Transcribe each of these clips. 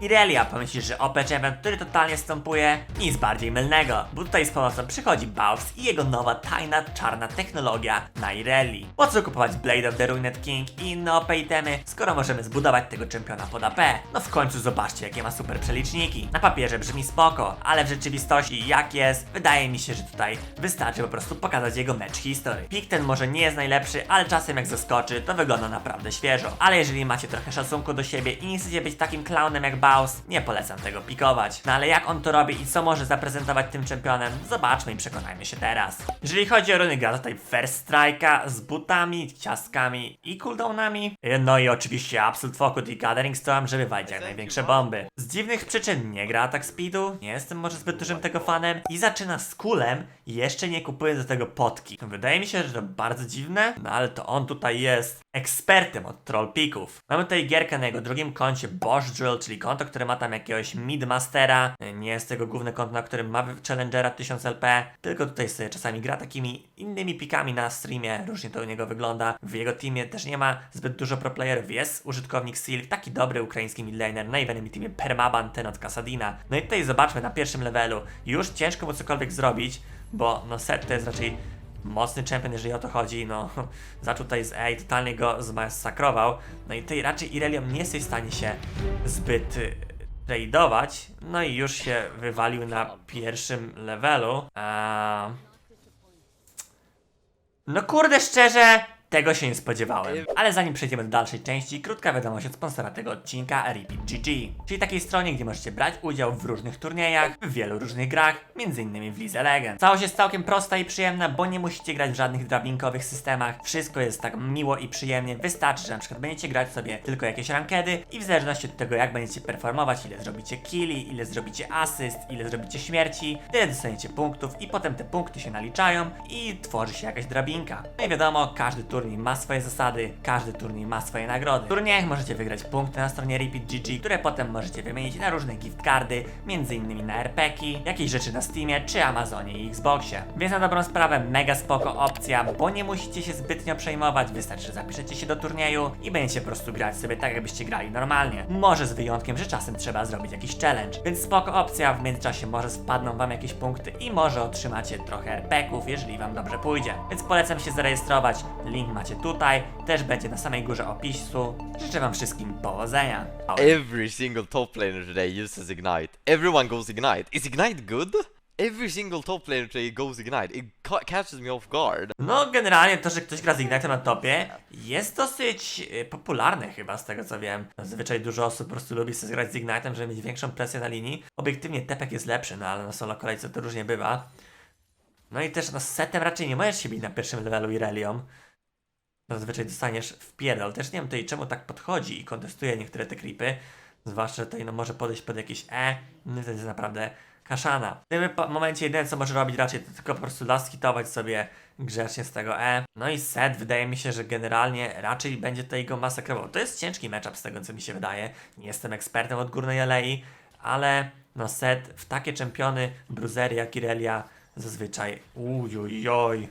Irelia pomyśli, że OP Champion, który totalnie stąpuje, nic bardziej mylnego, bo tutaj z pomocą przychodzi Baus i jego nowa tajna czarna technologia na Ireli. Po co kupować Blade of the Ruined King i inne OP itemy, skoro możemy zbudować tego czempiona pod AP? No w końcu zobaczcie jakie ma super przeliczniki. Na papierze brzmi spoko, ale w rzeczywistości jak jest, wydaje mi się, że tutaj wystarczy po prostu pokazać jego mecz historii. Pik ten może nie jest najlepszy, ale czasem jak zaskoczy, to wygląda naprawdę świeżo. Ale jeżeli macie trochę szacunku do siebie i nie chcecie być takim clownem jak Baus, nie polecam tego pikować. No ale jak on to robi i co może zaprezentować tym czempionem, zobaczmy i przekonajmy się teraz. Jeżeli chodzi o runy, gra tutaj First Strike'a z butami, ciastkami i cooldownami. No i oczywiście Absolute Focus i Gathering Storm, żeby walić jak największe bomby. Z dziwnych przyczyn nie gra atak speedu, nie jestem może zbyt dużym tego fanem i zaczyna z kulem i jeszcze nie kupuje do tego potki. Wydaje mi się, że to bardzo dziwne, no ale to on tutaj jest ekspertem od troll pików. Mamy tutaj gierkę na jego drugim koncie Bosch Drill, czyli konto, które ma tam jakiegoś midmastera. Nie jest tego główne konto, na którym ma challengera 1000 LP, tylko tutaj sobie czasami gra takimi innymi pikami na streamie, różnie to u niego wygląda. W jego teamie też nie ma zbyt dużo pro playerów, jest użytkownik Silk, taki dobry ukraiński midlaner, no i w teamie Permaban, ten od Kasadina. No i tutaj zobaczmy na pierwszym levelu, już ciężko mu cokolwiek zrobić, bo no set to jest raczej mocny champion, jeżeli o to chodzi, no. Zaczął tutaj z A, totalnie go zmasakrował, no i tutaj raczej Irelium nie jest w stanie się zbyt y, tradeować, no i już się wywalił na pierwszym levelu. Eee... No kurde, szczerze, tego się nie spodziewałem. Ale zanim przejdziemy do dalszej części, krótka wiadomość od sponsora tego odcinka, Repeat GG. Czyli takiej stronie, gdzie możecie brać udział w różnych turniejach, w wielu różnych grach, m.in. w League Legends. Całość jest całkiem prosta i przyjemna, bo nie musicie grać w żadnych drabinkowych systemach. Wszystko jest tak miło i przyjemnie. Wystarczy, że na przykład będziecie grać sobie tylko jakieś rankedy i w zależności od tego, jak będziecie performować, ile zrobicie killi, ile zrobicie asyst, ile zrobicie śmierci, tyle dostaniecie punktów i potem te punkty się naliczają i tworzy się jakaś drabinka. No i wiadomo, każdy turniej ma swoje zasady, każdy turniej ma swoje nagrody. W turniejach możecie wygrać punkty na stronie Repeat GG, które potem możecie wymienić na różne gift cardy, innymi na RPki, jakieś rzeczy na Steamie czy Amazonie i Xboxie. Więc na dobrą sprawę mega spoko opcja, bo nie musicie się zbytnio przejmować, wystarczy, że zapiszecie się do turnieju i będziecie po prostu grać sobie tak, jakbyście grali normalnie. Może z wyjątkiem, że czasem trzeba zrobić jakiś challenge. Więc spoko opcja, w międzyczasie może wpadną wam jakieś punkty i może otrzymacie trochę RPków, jeżeli wam dobrze pójdzie. Więc polecam się zarejestrować, link macie tutaj, też będzie na samej górze opisu. Życzę wam wszystkim powodzenia. Every single top laner today uses Ignite. Everyone goes Ignite. Is Ignite good? Every single top laner today goes Ignite. It ca- catches me off guard. No, generalnie to, że ktoś gra z Ignite'em na topie jest dosyć y, popularne chyba, z tego co wiem. Zazwyczaj dużo osób po prostu lubi sobie grać z Ignite'em, żeby mieć większą presję na linii. Obiektywnie Tepek jest lepszy, no ale na solo kolejce to różnie bywa. No i też no, z setem raczej nie możesz się bić na pierwszym levelu Irelią. Zazwyczaj dostaniesz w pierdol. Też nie wiem tutaj czemu tak podchodzi i kontestuje niektóre te creepy. Zwłaszcza, tutaj no, może podejść pod jakieś E. No to jest naprawdę kaszana. W tym momencie jedyne co może robić raczej to tylko po prostu last hitować sobie grzecznie z tego E. No i set wydaje mi się, że generalnie raczej będzie tutaj go masakrował. To jest ciężki matchup z tego co mi się wydaje. Nie jestem ekspertem od górnej alei, ale no set w takie czempiony Bruzery jak Irelia zazwyczaj ujujoj.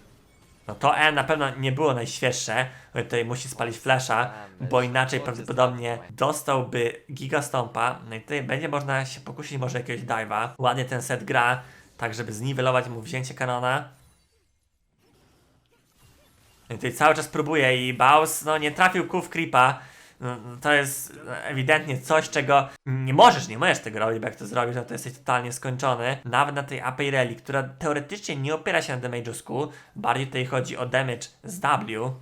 No to E na pewno nie było najświeższe, tutaj musi spalić flasha, bo inaczej prawdopodobnie dostałby gigastompa. No i tutaj będzie można się pokusić może jakiegoś dive'a. Ładnie ten set gra, tak żeby zniwelować mu wzięcie kanona. No i tutaj cały czas próbuje i Baus no nie trafił w creepa. To jest ewidentnie coś, czego nie możesz, nie możesz tego robić, bo jak to zrobisz, no to jesteś totalnie skończony. Nawet na tej AP Rally, która teoretycznie nie opiera się na damage'u Q, bardziej tutaj chodzi o damage z W.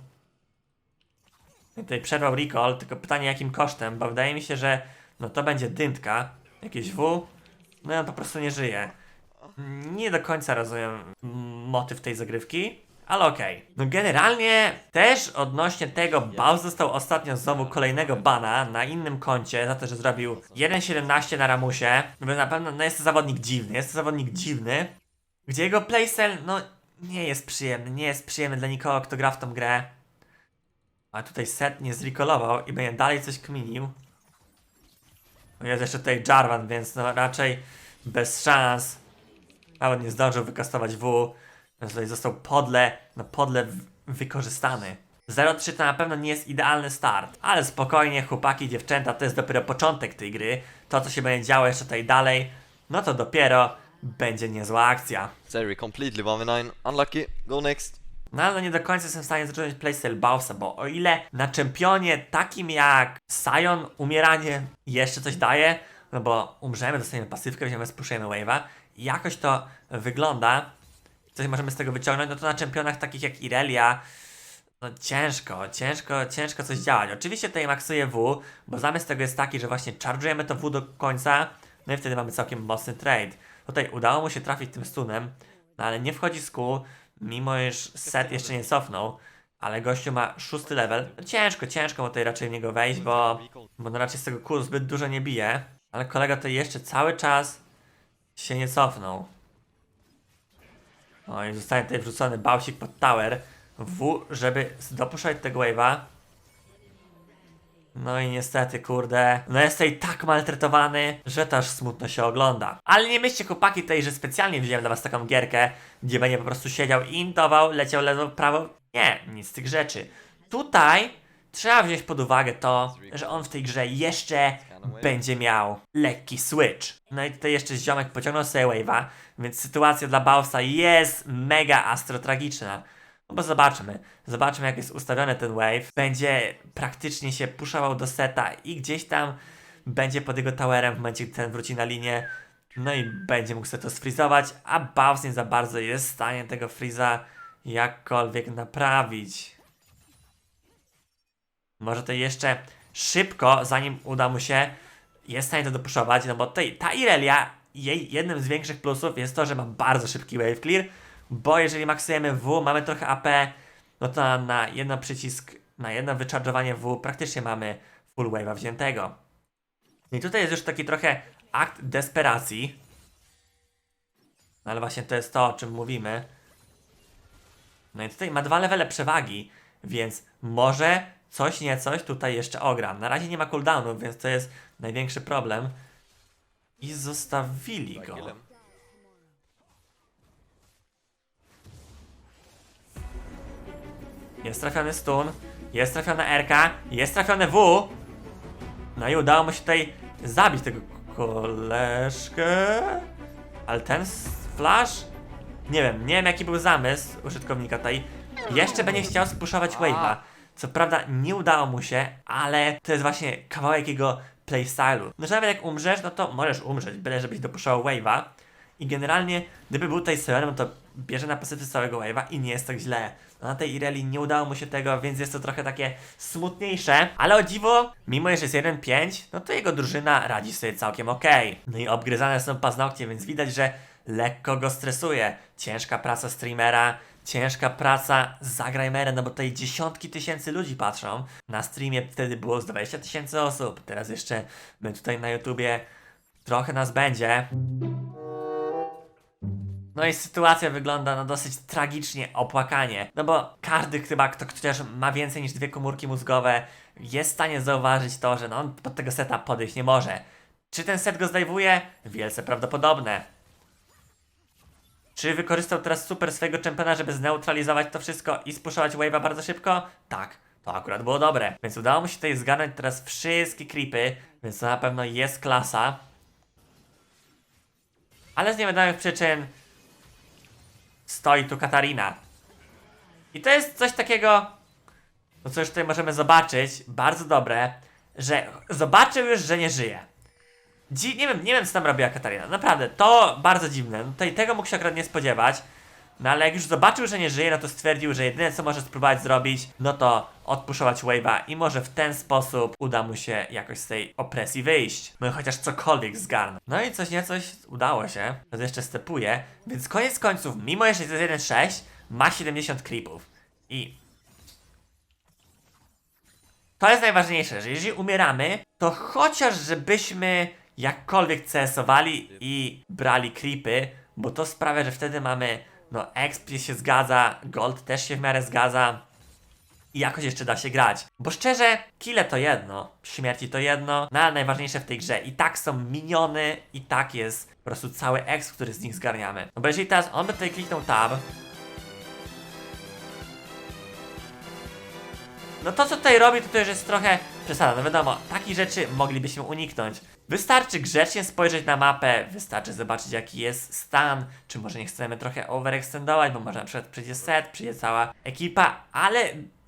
Tutaj przerwał recall, tylko pytanie jakim kosztem, bo wydaje mi się, że no to będzie dyntka, jakieś W, no i on po prostu nie żyje. Nie do końca rozumiem motyw tej zagrywki, ale okej. No generalnie też odnośnie tego Baus dostał ostatnio znowu kolejnego bana na innym koncie za to, że zrobił 1.17 na Ramusie. Więc na pewno no jest to zawodnik dziwny, jest to zawodnik dziwny, gdzie jego playstyle no nie jest przyjemny, nie jest przyjemny dla nikogo, kto gra w tą grę. A tutaj set nie zrecallował i będzie dalej coś kminił. No jest jeszcze tutaj Jarvan, więc no raczej bez szans. Nawet nie zdążył wykastować W. Tutaj został podle, no podle wykorzystany. 0-3 to na pewno nie jest idealny start, ale spokojnie, chłopaki, dziewczęta, to jest dopiero początek tej gry. To, co się będzie działo jeszcze tutaj dalej, no to dopiero będzie niezła akcja. Zeri completely 1v9. Unlucky. Go next. No ale nie do końca jestem w stanie zrozumieć playstyle Bowsa, bo o ile na czempionie takim jak Sion umieranie jeszcze coś daje, no bo umrzemy, dostaniemy pasywkę, weźmiemy, spuszujemy wave'a, jakoś to wygląda, coś możemy z tego wyciągnąć, no to na czempionach takich jak Irelia, no ciężko, ciężko, ciężko coś działać. Oczywiście tutaj maksuje W, bo zamysł tego jest taki, że właśnie charge'ujemy to W do końca, no i wtedy mamy całkiem mocny trade. Tutaj udało mu się trafić tym stunem, no ale nie wchodzi z Q, mimo iż set jeszcze nie cofnął, ale gościu ma szósty level. No ciężko, ciężko mu tutaj raczej w niego wejść, bo, bo no raczej z tego Q zbyt dużo nie bije, ale kolega tutaj jeszcze cały czas się nie cofnął. No i zostaje tutaj wrzucony bałsik pod tower. W, żeby dopuszczać tego wave'a. No i niestety, kurde, no jest tutaj tak maltretowany, że to aż smutno się ogląda. Ale nie myślcie chłopaki tutaj, że specjalnie wziąłem dla was taką gierkę, gdzie będzie po prostu siedział intował, leciał lewo, prawo. Nie, nic z tych rzeczy. Tutaj trzeba wziąć pod uwagę to, że on w tej grze jeszcze będzie miał lekki switch. No i tutaj jeszcze ziomek pociągnął sobie wave'a, więc sytuacja dla Bowsa jest mega astrotragiczna. No bo zobaczmy, zobaczmy jak jest ustawiony ten wave. Będzie praktycznie się puszował do seta i gdzieś tam będzie pod jego towerem w momencie, gdy ten wróci na linię. No i będzie mógł sobie to sfrizować, a Baus nie za bardzo jest w stanie tego freeza jakkolwiek naprawić. Może to jeszcze szybko, zanim uda mu się, jest w stanie to dopuszować, no bo tutaj ta Irelia, jej jednym z większych plusów jest to, że ma bardzo szybki wave clear, bo jeżeli maksujemy W, mamy trochę AP, no to na, na jeden przycisk, na jedno wyczarżowanie W praktycznie mamy full wave'a wziętego. I tutaj jest już taki trochę akt desperacji. No ale właśnie to jest to, o czym mówimy. No i tutaj ma dwa levele przewagi, więc może coś nie coś tutaj jeszcze ogra. Na razie nie ma cooldownu, więc to jest największy problem. I zostawili go. Jest trafiony stun, jest trafiona RK, jest trafione W. No i udało mu się tutaj zabić tego koleżkę. Ale ten flash? Nie wiem, nie wiem jaki był zamysł użytkownika tutaj. Jeszcze będzie chciał spuszować wave'a. Co prawda nie udało mu się, ale to jest właśnie kawałek jego playstylu. No że nawet jak umrzesz, no to możesz umrzeć, byle żebyś dopuszował wave'a. I generalnie, gdyby był tutaj Sionem, to bierze na pasywy całego wave'a i nie jest tak źle. No na tej Ireli nie udało mu się tego, więc jest to trochę takie smutniejsze. Ale o dziwo, mimo że jest 1-5, no to jego drużyna radzi sobie całkiem okej. No i obgryzane są paznokcie, więc widać, że lekko go stresuje. Ciężka praca streamera, ciężka praca zagrajmerem, no bo tutaj dziesiątki tysięcy ludzi patrzą. Na streamie wtedy było z 20 tysięcy osób, teraz jeszcze my tutaj na YouTubie trochę nas będzie. No i sytuacja wygląda no dosyć tragicznie, opłakanie. No bo każdy chyba, kto chociaż ma więcej niż dwie komórki mózgowe, jest w stanie zauważyć to, że no on pod tego seta podejść nie może. Czy ten set go zdejmuje? Wielce prawdopodobne. Czy wykorzystał teraz super swojego czempiona, żeby zneutralizować to wszystko i spuszować wave'a bardzo szybko? Tak. To akurat było dobre. Więc udało mu się tutaj zgarnąć teraz wszystkie creepy, więc to na pewno jest klasa. Ale z niewiadomych przyczyn stoi tu Katarina. I to jest coś takiego, no co już tutaj możemy zobaczyć, bardzo dobre, że zobaczył już, że nie żyje. Dzi nie wiem, nie wiem co tam robiła Katarina, naprawdę, to bardzo dziwne, no tutaj tego mógł się akurat nie spodziewać, no ale jak już zobaczył, że nie żyje, no to stwierdził, że jedyne co może spróbować zrobić, no to odpuszować wave'a i może w ten sposób uda mu się jakoś z tej opresji wyjść. No chociaż cokolwiek zgarnąć. No i coś nie coś udało się, to jeszcze stepuje, więc koniec końców, mimo że to jest 1.6, ma 70 creepów. I to jest najważniejsze, że jeżeli umieramy, to chociaż żebyśmy jakkolwiek CS-owali i brali creepy, bo to sprawia, że wtedy mamy, no exp się zgadza, gold też się w miarę zgadza i jakoś jeszcze da się grać. Bo szczerze, kile to jedno, śmierci to jedno, no ale najważniejsze w tej grze i tak są miniony i tak jest po prostu cały exp, który z nich zgarniamy. No bo jeżeli teraz on by tutaj kliknął tab, No to co tutaj robi, to, to już jest trochę przesada. No wiadomo, takich rzeczy moglibyśmy uniknąć. Wystarczy grzecznie spojrzeć na mapę, wystarczy zobaczyć jaki jest stan, czy może nie chcemy trochę overextendować, bo może na przykład przyjdzie set, przyjdzie cała ekipa, ale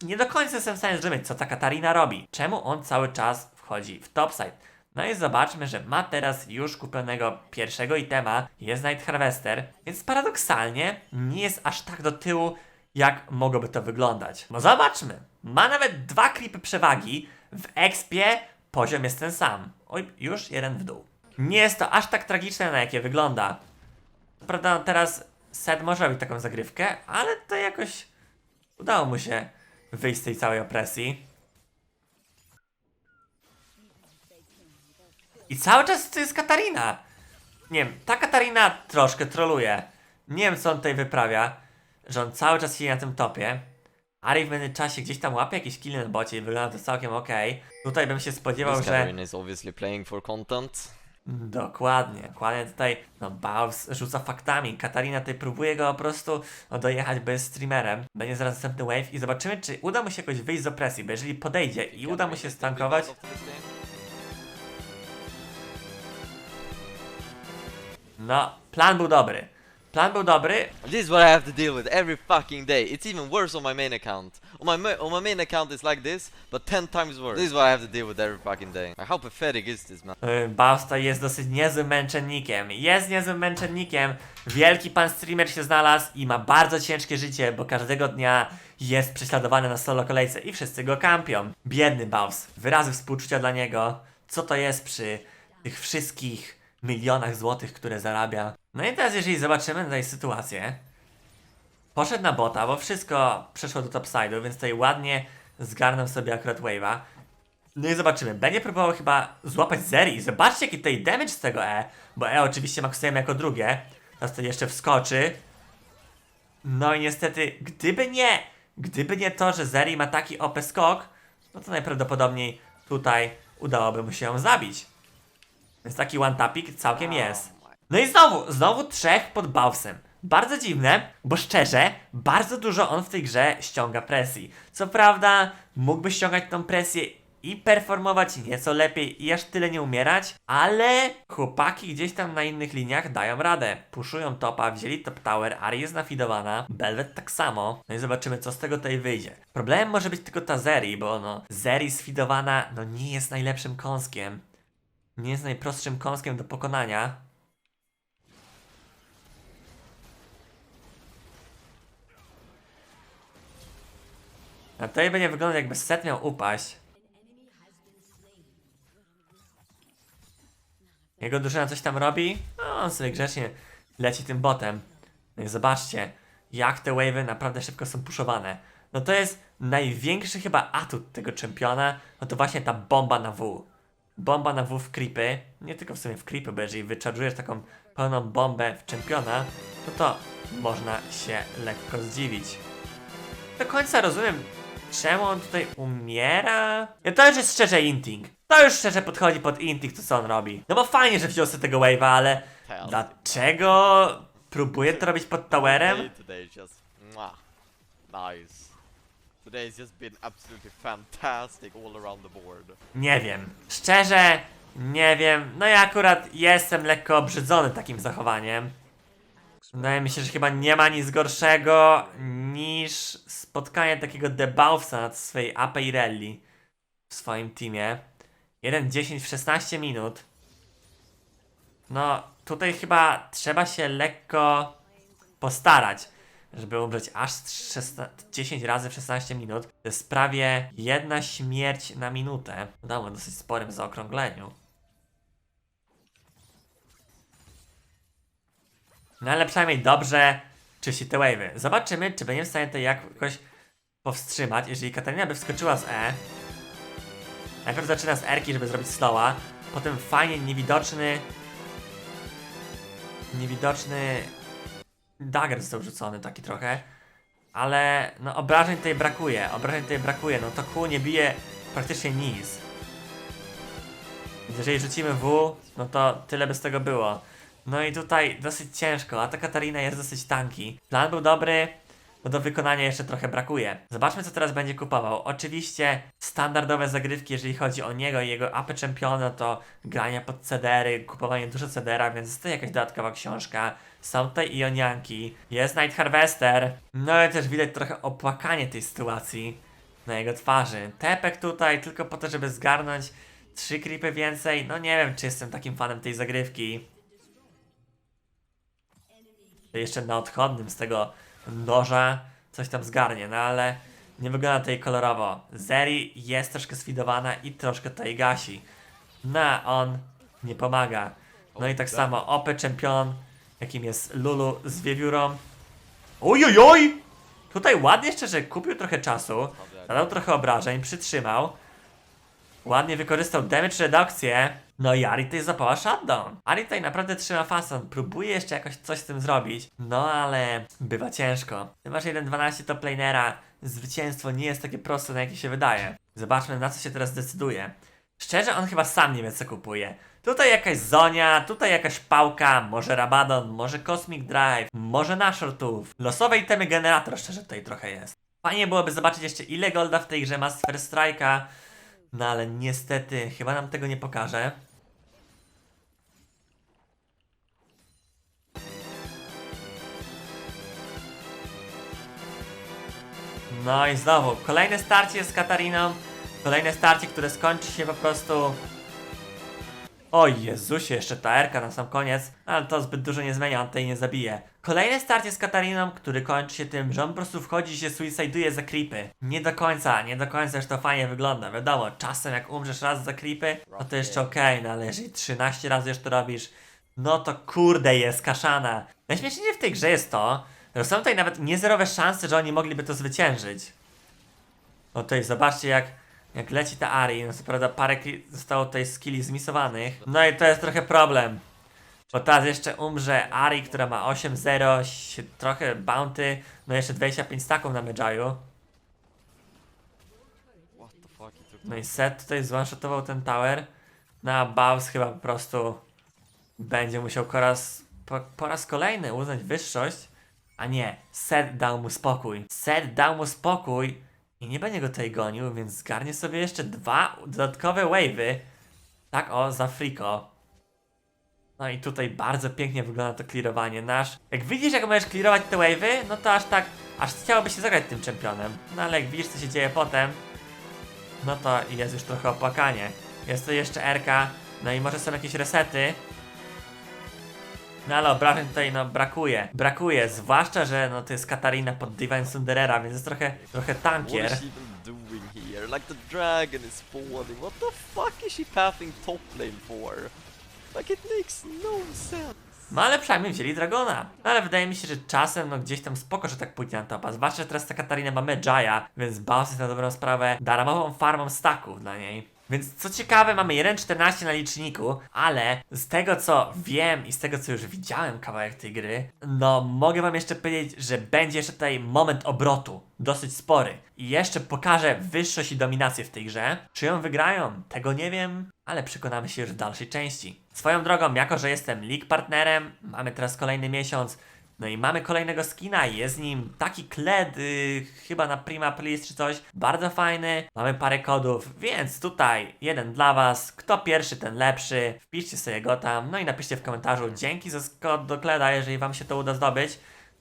nie do końca jestem w stanie zrozumieć, co ta Katarina robi. Czemu on cały czas wchodzi w topside? No i zobaczmy, że ma teraz już kupionego pierwszego itema, jest Night Harvester, więc paradoksalnie nie jest aż tak do tyłu, jak mogłoby to wyglądać. No zobaczmy. Ma nawet dwa klipy przewagi. W expie poziom jest ten sam. Oj, już jeden w dół. Nie jest to aż tak tragiczne, na jakie wygląda. Prawda, teraz Sed może robić taką zagrywkę, ale to jakoś udało mu się wyjść z tej całej opresji. I cały czas to jest Katarina. Nie wiem, ta Katarina troszkę troluje. Nie wiem, co on tutaj wyprawia, że on cały czas siedzi na tym topie. Ari w międzyczasie gdzieś tam łapie jakieś killy na bocie i wygląda to całkiem okej. Tutaj bym się spodziewał, This że... Katarina is obviously playing for content. Dokładnie, dokładnie tutaj, no Baus rzuca faktami. Katarina tutaj próbuje go po prostu no, dojechać bez streamerem. Będzie zaraz następny wave i zobaczymy, czy uda mu się jakoś wyjść z opresji, bo jeżeli podejdzie i uda mu się stankować, no, plan był dobry. Plan był dobry, This is what I have to deal with every fucking day. It's even worse on my main account. On my ma- on my main account it's like this, but ten times worse. This is what I have to deal with every fucking day. Like, how pathetic is this, man? Yy, Bausta jest dosyć niezłym męczennikiem. Jest niezłym męczennikiem. Wielki pan streamer się znalazł i ma bardzo ciężkie życie, bo każdego dnia jest prześladowany na solo kolejce i wszyscy go kampią. Biedny Baus. Wyrazy współczucia dla niego. Co to jest przy tych wszystkich milionach złotych, które zarabia. No i teraz jeżeli zobaczymy tutaj sytuację, Poszedł na bota, bo wszystko przeszło do topside'u, więc tutaj ładnie zgarnął sobie akurat wave'a. No i zobaczymy. Będzie próbował chyba złapać Zeri. Zobaczcie jaki tutaj damage z tego E, bo E oczywiście maksujemy jako drugie. Teraz to jeszcze wskoczy. No i niestety, gdyby nie, gdyby nie to, że Zeri ma taki OP skok, no to najprawdopodobniej tutaj udałoby mu się ją zabić. Więc taki one tapik całkiem jest. No i znowu, znowu trzech pod Bowsem. Bardzo dziwne, bo szczerze, bardzo dużo on w tej grze ściąga presji. Co prawda, mógłby ściągać tą presję i performować nieco lepiej i aż tyle nie umierać, ale chłopaki gdzieś tam na innych liniach dają radę. Puszują topa, wzięli top tower, Ari jest nafidowana, Belvet tak samo. No i zobaczymy co z tego tutaj wyjdzie. Problemem może być tylko ta Zeri, bo no Zeri sfidowana no nie jest najlepszym kąskiem. Nie jest najprostszym kąskiem do pokonania. A to będzie wyglądać jakby set miał upaść. Jego drużyna coś tam robi? No, on sobie grzecznie leci tym botem. No i zobaczcie, jak te wave'y naprawdę szybko są puszowane. No to jest największy chyba atut tego czempiona, no to właśnie ta bomba na W. Bomba na W w creepy, nie tylko w sumie w creepy, bo jeżeli wyczarżujesz taką pełną bombę w czempiona, no to można się lekko zdziwić do końca rozumiem, czemu on tutaj umiera. Ja to już jest szczerze inting. To już szczerze podchodzi pod inting, to co on robi. No bo fajnie, że wziął sobie tego wave'a, ale dlaczego próbuje to robić pod towerem? Nice. Today has just been absolutely fantastic all around the board. Nie wiem. Szczerze, nie wiem. No ja akurat jestem lekko obrzydzony takim zachowaniem. Wydaje mi się, że chyba nie ma nic gorszego niż spotkanie takiego debausa nad swojej AP rally w swoim teamie. 1-10 w 16 minut. No, tutaj chyba trzeba się lekko postarać, żeby umrzeć aż 16, 10 razy w 16 minut. To jest prawie jedna śmierć na minutę. Udało dosyć sporym zaokrągleniu. No ale przynajmniej dobrze czyści te wave'y. Zobaczymy, czy będziemy w stanie to jakoś powstrzymać, jeżeli Katarina by wskoczyła z E. Najpierw zaczyna z Erki, żeby zrobić slowa, potem fajnie niewidoczny niewidoczny dagger został rzucony taki trochę, ale no obrażeń tutaj brakuje, obrażeń tutaj brakuje, no to kół nie bije praktycznie nic. Więc jeżeli rzucimy W, no to tyle by z tego było. No i tutaj dosyć ciężko, a ta Katarina jest dosyć tanki. Plan był dobry, bo do wykonania jeszcze trochę brakuje. Zobaczmy, co teraz będzie kupował. Oczywiście standardowe zagrywki, jeżeli chodzi o niego i jego AP Championa, to grania pod CDR-y, kupowanie dużo CDR-a, więc jest to jakaś dodatkowa książka. Są tutaj Ionianki, jest Night Harvester. No i też widać trochę opłakanie tej sytuacji na jego twarzy. Tepek tutaj tylko po to, żeby zgarnąć trzy creepy więcej. No nie wiem, czy jestem takim fanem tej zagrywki. Jeszcze na odchodnym z tego noża coś tam zgarnie, no ale nie wygląda tutaj kolorowo. Zeri jest troszkę sfidowana i troszkę tutaj gasi. No, a on nie pomaga. No i tak samo OP Champion, jakim jest Lulu z wiewiórą. Ojojoj! Tutaj ładnie szczerze kupił trochę czasu, zadał trochę obrażeń, przytrzymał. Ładnie wykorzystał damage redukcję. No i Ari tutaj zapała shutdown. Ari tutaj naprawdę trzyma fason. Próbuje jeszcze jakoś coś z tym zrobić. No ale bywa ciężko. Ty masz 1.12 top lanera. Zwycięstwo nie jest takie proste, na jakie się wydaje. Zobaczmy na co się teraz decyduje. Szczerze, on chyba sam nie wie co kupuje. Tutaj jakaś Zonia, tutaj jakaś pałka, może Rabadon, może Cosmic Drive, może Nashortów. Losowe itemy generator szczerze tutaj trochę jest. Fajnie byłoby zobaczyć jeszcze ile golda w tej grze ma z First Strike'a. No ale niestety chyba nam tego nie pokaże. No i znowu, kolejne starcie z Katariną. Kolejne starcie, które skończy się po prostu... O Jezusie, jeszcze ta Erka na sam koniec, ale to zbyt dużo nie zmienia, on tej nie zabije. Kolejne starcie z Katariną, który kończy się tym, że on po prostu wchodzi i się suiciduje za creepy. Nie do końca, nie do końca już to fajnie wygląda. Wiadomo, czasem jak umrzesz raz za creepy, no to jeszcze okej, no ale jeżeli 13 razy już to robisz, no to kurde jest kaszana. Najśmieszniejsze w tej grze jest to, że są tutaj nawet niezerowe szanse, że oni mogliby to zwyciężyć. No tutaj zobaczcie jak, jak leci ta Ari, no co prawda parę zostało tutaj skilli zmisowanych. No i to jest trochę problem. Bo teraz jeszcze umrze Ari, która ma 8-0, się- trochę bounty, no jeszcze 25 staków na Medjaju. No i Set tutaj zwanshotował ten tower. No a chyba po prostu będzie musiał po raz, po, po raz kolejny uznać wyższość. A nie, Set dał mu spokój. Set dał mu spokój i nie będzie go tutaj gonił, więc zgarnie sobie jeszcze dwa dodatkowe wave'y. Tak o, za friko. No i tutaj bardzo pięknie wygląda to clearowanie nasz. Jak widzisz jak możesz clearować te wave'y, no to aż tak, aż chciałoby się zagrać tym czempionem. No ale jak widzisz co się dzieje potem, no to jest już trochę opłakanie. Jest to jeszcze RK, no i może są jakieś resety. No ale obrażeń tutaj no brakuje. Brakuje, zwłaszcza, że no to jest Katarina pod Divine Sunderera, więc jest trochę, trochę tankier. doing here? Like the dragon is spawning. What the fuck is she pathing top lane for? Like it makes no sense. No ale przynajmniej wzięli Dragona. No ale wydaje mi się, że czasem no gdzieś tam spoko, że tak pójdzie na topa. Zwłaszcza, że teraz ta Katarina ma Medjaya, więc Baus jest na dobrą sprawę darmową farmą staków dla niej. Więc co ciekawe, mamy 1.14 na liczniku, ale z tego co wiem i z tego co już widziałem kawałek tej gry, no mogę wam jeszcze powiedzieć, że będzie jeszcze tutaj moment obrotu, dosyć spory. I jeszcze pokażę wyższość i dominację w tej grze. Czy ją wygrają? Tego nie wiem, ale przekonamy się już w dalszej części. Swoją drogą, jako że jestem League partnerem, mamy teraz kolejny miesiąc, no i mamy kolejnego skina, jest nim taki kled, yy, chyba na Prima Please czy coś, bardzo fajny, mamy parę kodów, więc tutaj jeden dla was, kto pierwszy ten lepszy, wpiszcie sobie go tam, no i napiszcie w komentarzu. Dzięki za kod do kleda, jeżeli wam się to uda zdobyć,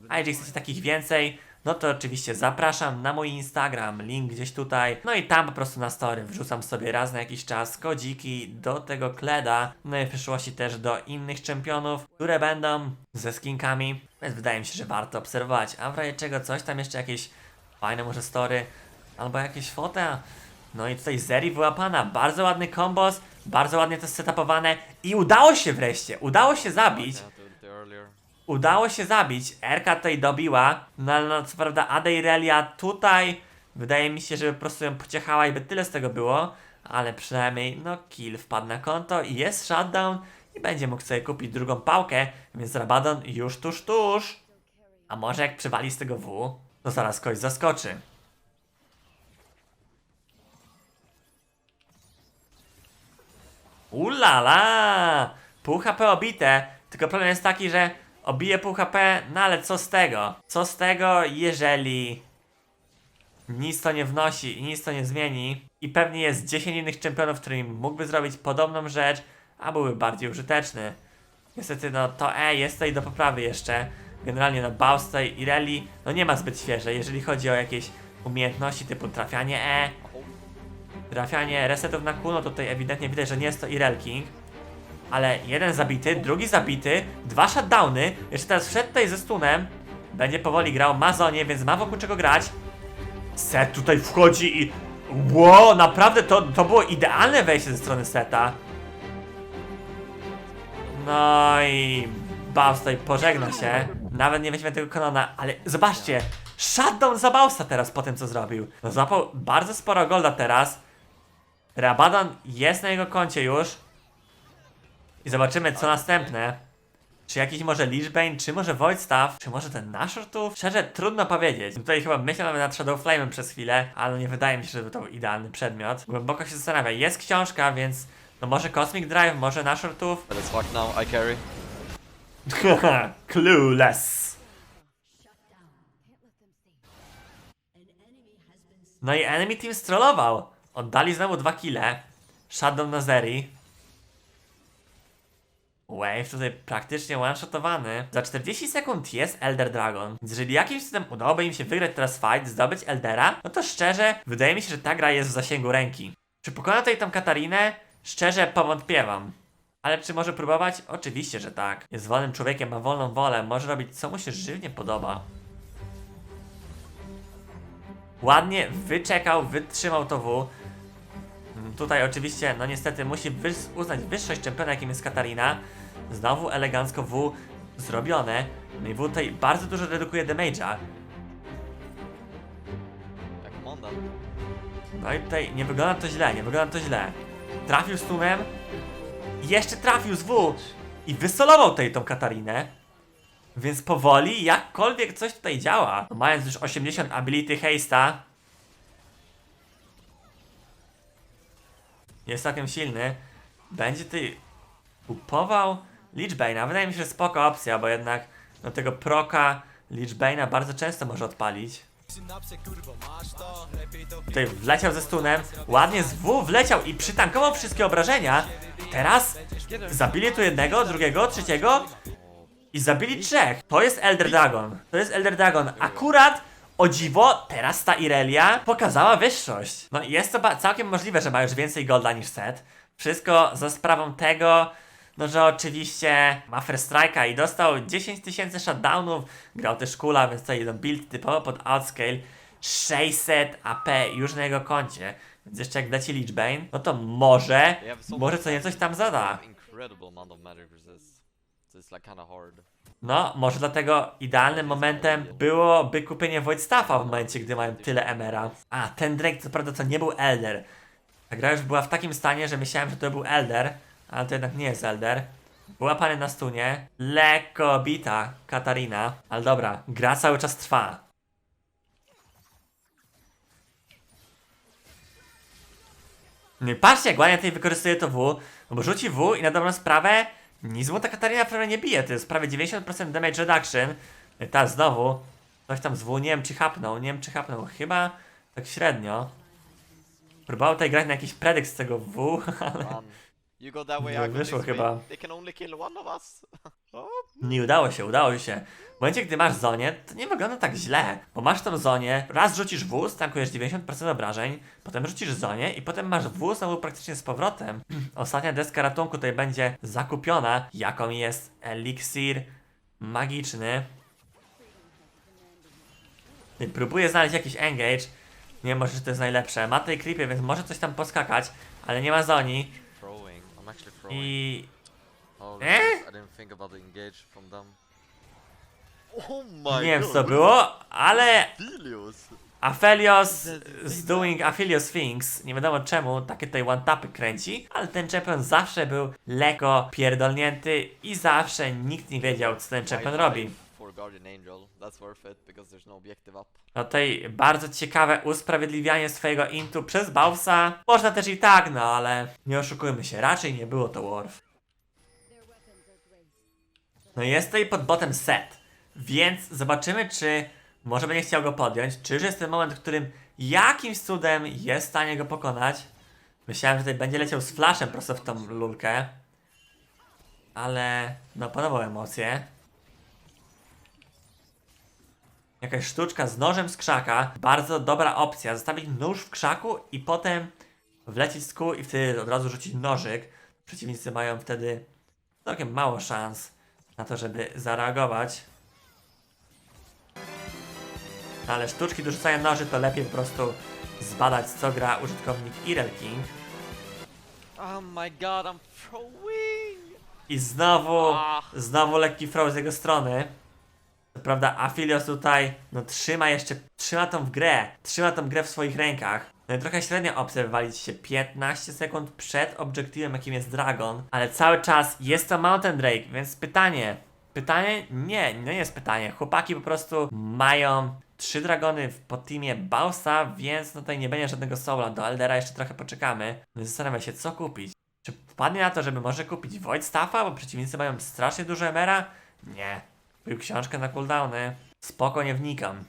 a jeżeli chcecie takich więcej, no to oczywiście zapraszam na mój Instagram, link gdzieś tutaj. No i tam po prostu na story wrzucam sobie raz na jakiś czas kodziki do tego kleda. No i w przyszłości też do innych czempionów, które będą ze skinkami. Więc wydaje mi się, że warto obserwować. A w razie czego coś tam jeszcze jakieś fajne może story albo jakieś fota. No i tutaj Zeri wyłapana. Bardzo ładny kombos, bardzo ładnie to setupowane i udało się wreszcie, udało się zabić. Udało się zabić. Erka tutaj dobiła. No ale no, co prawda Ada i Relia tutaj wydaje mi się, że po prostu ją pociechała i by tyle z tego było. Ale przynajmniej no kill wpadł na konto i jest shutdown i będzie mógł sobie kupić drugą pałkę, więc Rabadon już tuż tuż. A może jak przywali z tego W, to zaraz kogoś zaskoczy. Ulala! Pół HP obite, tylko problem jest taki, że obije pół HP, no ale co z tego? Co z tego, jeżeli nic to nie wnosi i nic to nie zmieni i pewnie jest 10 innych czempionów, którym mógłby zrobić podobną rzecz, a byłby bardziej użyteczny. Niestety, no to E jest tutaj do poprawy jeszcze. Generalnie no Baus tutaj i Rally, no nie ma zbyt świeże, jeżeli chodzi o jakieś umiejętności typu trafianie E, trafianie resetów na Q, no to tutaj ewidentnie widać, że nie jest to Irel King. Ale jeden zabity, drugi zabity, dwa shutdowny, jeszcze teraz wszedł tutaj ze stunem, będzie powoli grał, ma zonie, więc ma wokół czego grać. Set tutaj wchodzi i... Ło, naprawdę to, to było idealne wejście ze strony Seta. No i... Baus tutaj pożegna się. Nawet nie weźmie tego kanona, ale zobaczcie! Shutdown za Bausa teraz po tym co zrobił. No złapał bardzo sporo golda teraz. Rabadon jest na jego koncie już. I zobaczymy co następne. Czy jakiś może Lichbane, czy może Void Staff, czy może ten Nashortów? Szczerze, trudno powiedzieć. Tutaj chyba myślę nawet nad Shadow Flame'em przez chwilę, ale nie wydaje mi się, żeby to był idealny przedmiot. Głęboko się zastanawia. Jest książka, więc no może Cosmic Drive, może Nashortów? Let's fuck now, I carry. Clueless. No i enemy team strollował. Oddali znowu dwa kile. Shadow na Zeri. Wave tutaj praktycznie one-shotowany. Za 40 sekund jest Elder Dragon. Więc jeżeli jakimś cudem udałoby im się wygrać teraz fight, zdobyć Eldera, no to szczerze, wydaje mi się, że ta gra jest w zasięgu ręki. Czy pokona tutaj tą Katarinę? Szczerze powątpiewam. Ale czy może próbować? Oczywiście, że tak. Jest wolnym człowiekiem, ma wolną wolę, może robić co mu się żywnie podoba. Ładnie wyczekał, wytrzymał to W. Tutaj oczywiście, no niestety musi wys- uznać wyższość czempiona, jakim jest Katarina. Znowu elegancko W zrobione. No i W tutaj bardzo dużo redukuje damage'a. On then. No i tutaj nie wygląda to źle, nie wygląda to źle. Trafił stunem, i jeszcze trafił z W i wysolował tutaj tą Katarinę. Więc powoli, jakkolwiek coś tutaj działa. Mając już 80 ability haste'a, jest całkiem silny. Będzie tutaj kupował Lichbane'a. Wydaje mi się, że spoko opcja, bo jednak no tego proka Lichbane'a bardzo często może odpalić. Tutaj wleciał ze stunem, ładnie z W wleciał i przytankował wszystkie obrażenia. Teraz zabili tu jednego, drugiego, trzeciego i zabili trzech. To jest Elder Dragon. To jest Elder Dragon. Akurat o dziwo, teraz ta Irelia pokazała wyższość. No jest to całkiem możliwe, że ma już więcej golda niż set. Wszystko za sprawą tego, no że oczywiście ma First Strike'a i dostał 10 tysięcy shutdownów. Grał też kula, więc tutaj jeden build typowo pod outscale. 600 AP już na jego koncie. Więc jeszcze jak wleci Lichbane, no to może, może co niecoś tam zada. incredible amount of magic resist. So it's like kinda hard. No, może dlatego idealnym momentem byłoby kupienie Void Staffa w momencie, gdy mają tyle Emera. A, ten Drake co prawda to nie był Elder. Ta gra już była w takim stanie, że myślałem, że to był Elder, ale to jednak nie jest Elder. Była pany na stunie, lekko bita Katarina, ale dobra, gra cały czas trwa. I patrzcie, jak ładnie tutaj wykorzystuje to W, bo rzuci W i na dobrą sprawę nic mu ta Katarina prawie nie bije, to jest prawie 90% damage reduction. I teraz znowu, coś tam z W, nie wiem czy hapnął, nie wiem czy hapnął, chyba tak średnio. Próbował tutaj grać na jakiś predykt z tego W, ale. You go that way, I go wyszło this chyba. way. They can only kill one of us. oh. nie udało się, udało się. W momencie, gdy masz zonię, to nie wygląda tak źle, bo masz tą zonię, raz rzucisz W, stankujesz 90% obrażeń, potem rzucisz zonię i potem masz W znowu praktycznie z powrotem. Ostatnia deska ratunku tutaj będzie zakupiona, jaką jest eliksir magiczny. Próbuję znaleźć jakiś engage. Nie wiem, może że to jest najlepsze. Ma tej creepy, więc może coś tam poskakać, ale nie ma zoni. I Oh, Eh? I didn't think about the engage from them. Oh my nie wiem co to było, ale. Aphelios z doing Aphelios Things. Nie wiadomo czemu takie tutaj one-tapy kręci, ale ten champion zawsze był lekko pierdolnięty i zawsze nikt nie wiedział co ten champion robi. Guardian Angel. That's worth it because there's no objective up. No bardzo ciekawe usprawiedliwianie swojego intu przez Bowsa. Można też i tak, no ale nie oszukujmy się, raczej nie było to Worf. No jest tutaj pod botem set, więc zobaczymy, czy może będzie chciał go podjąć, czy już jest ten moment, w którym jakimś cudem jest w stanie go pokonać. Myślałem, że tutaj będzie leciał z flashem prosto w tą lulkę. Ale no podobał emocje. Jakaś sztuczka z nożem z krzaka. Bardzo dobra opcja. Zostawić nóż w krzaku i potem wlecieć z kół i wtedy od razu rzucić nożyk. Przeciwnicy mają wtedy całkiem mało szans na to, żeby zareagować. Ale sztuczki do rzucania noży to lepiej po prostu zbadać co gra użytkownik Irel King. Oh my god, I'm throwing! I znowu, Ah. znowu lekki throw z jego strony. Prawda Aphelios tutaj, no trzyma jeszcze, trzyma tą w grę, trzyma tą grę w swoich rękach. No i trochę średnio obserwowaliście się 15 sekund przed obiektywem jakim jest Dragon, ale cały czas jest to Mountain Drake, więc pytanie, pytanie? Nie, nie jest pytanie. Chłopaki po prostu mają trzy dragony w pod teamie Bausa, więc no tutaj nie będzie żadnego soula. Do Eldera jeszcze trochę poczekamy. No i zastanawiam się, co kupić. Czy wpadnie na to, żeby może kupić Void Staffa, bo przeciwnicy mają strasznie dużo emera? Nie. Kupił książkę na cooldowny. Spoko, nie wnikam.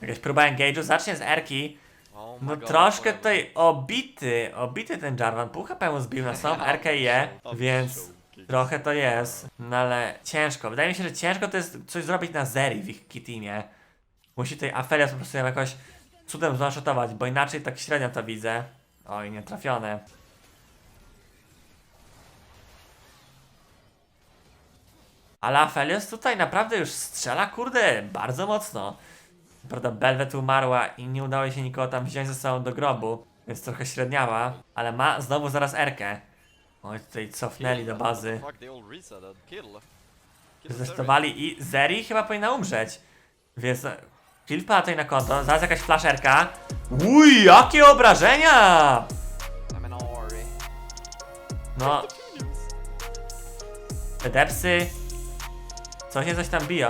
Jakaś próba engage'u, zacznie z Erki. Oh No god, troszkę tutaj obity, obity ten Jarvan. Pół HP mu zbił na są RKE, więc trochę to jest. No ale ciężko. Wydaje mi się, że ciężko to jest coś zrobić na Zeri w ich teamie. Musi tutaj Aphelios po prostu ją jakoś cudem zwanshotować, bo inaczej tak średnio to widzę. Oj, nietrafione. Ale Aphelios tutaj naprawdę już strzela, kurde, bardzo mocno. Prawda, Belvet umarła i nie udało się nikogo tam wziąć ze sobą do grobu, więc trochę średniała, ale ma znowu zaraz Erkę. Oj, tutaj cofnęli do bazy. Zrestowali i Zeri chyba powinna umrzeć. Więc e, kill pada tutaj na konto, zaraz jakaś flasherka. Uj, jakie obrażenia! No, te depsy nie coś tam biją.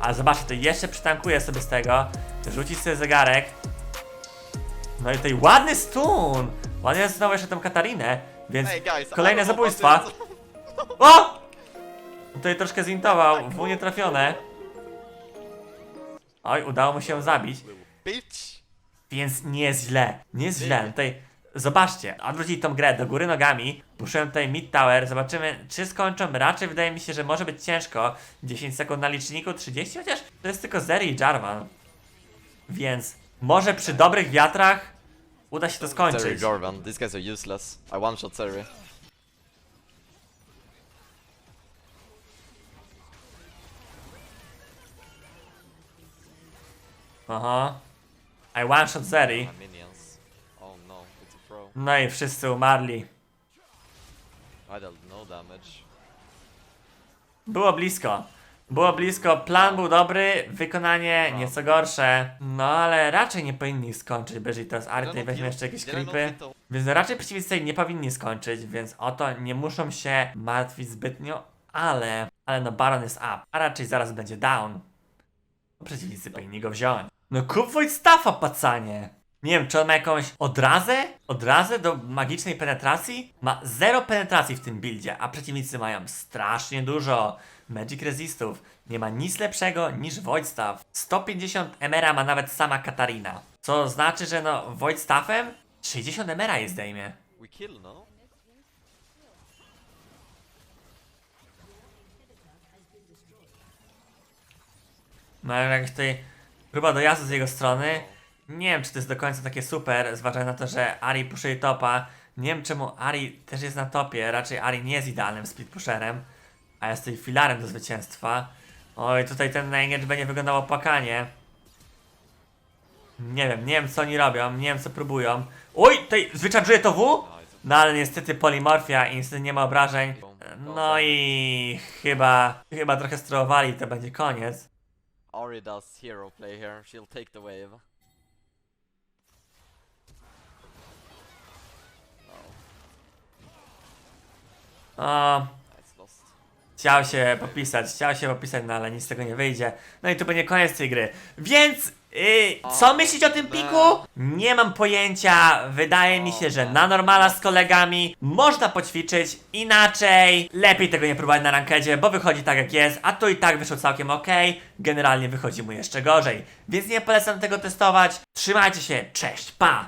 Ale zobaczcie, to jeszcze przytankuje sobie z tego. Rzuci sobie zegarek. No i tutaj ładny stun! Ładnie znowu jeszcze tą Katarinę, więc guys, kolejne zabójstwa. O! Tutaj troszkę zintował, w nie trafione. Oj, udało mu się ją zabić. Bitch. Więc nie jest źle, nie jest źle. Tutaj zobaczcie, odwrócili tą grę do góry nogami. Puszczę tutaj mid tower, zobaczymy czy skończą. Raczej wydaje mi się, że może być ciężko. 10 sekund na liczniku, 30 chociaż to jest tylko Zeri i Jarvan. Więc może przy dobrych wiatrach uda się to Terry skończyć. Jarvan, these guys are useless. I one shot Terry. Aha. I one shot Zeri. My minions. Oh no, it's a throw. No i wszyscy umarli. I dealt no damage. Było blisko. Było blisko, plan był dobry, wykonanie nieco gorsze. No ale raczej nie powinni skończyć, bo jeżeli teraz Arty weźmie jeszcze jakieś creepy. Więc raczej przeciwnicy nie powinni skończyć, więc o to nie muszą się martwić zbytnio, ale... Ale no Baron jest up, a raczej zaraz będzie down. Przeciwnicy powinni go wziąć. No kup Void Staffa, pacanie! Nie wiem, czy on ma jakąś odrazę? Odrazę do magicznej penetracji? Ma zero penetracji w tym buildzie, a przeciwnicy mają strasznie dużo Magic Resistów. Nie ma nic lepszego niż Void Staff. 150 Emera ma nawet sama Katarina. Co znaczy, że no Void Staffem 60 Emera jest zdejmie. We kill, no? No jakaś tutaj próba dojazdu z jego strony. Nie wiem, czy to jest do końca takie super, zważając na to, że Ari puszuje topa. Nie wiem, czemu Ari też jest na topie. Raczej Ari nie jest idealnym speed pusherem, a jest tutaj filarem do zwycięstwa. Oj, tutaj ten engage będzie wyglądał opłakanie. Nie wiem, nie wiem co oni robią, nie wiem co próbują. Oj, tutaj zwyczajuje to W? No ale niestety polimorfia i niestety nie ma obrażeń. No i chyba, chyba trochę strołowali, to będzie koniec. Ori does hero play here. She'll take the wave. O, chciał się popisać, chciał się popisać, no ale nic z tego nie wyjdzie. No i tu będzie koniec tej gry. Więc Yy, co myślicie o tym piku? Nie mam pojęcia. Wydaje mi się, że na normala z kolegami można poćwiczyć inaczej. Lepiej tego nie próbować na rankedzie, bo wychodzi tak jak jest, a tu i tak wyszło całkiem ok. Generalnie wychodzi mu jeszcze gorzej. Więc nie polecam tego testować. Trzymajcie się, cześć, pa!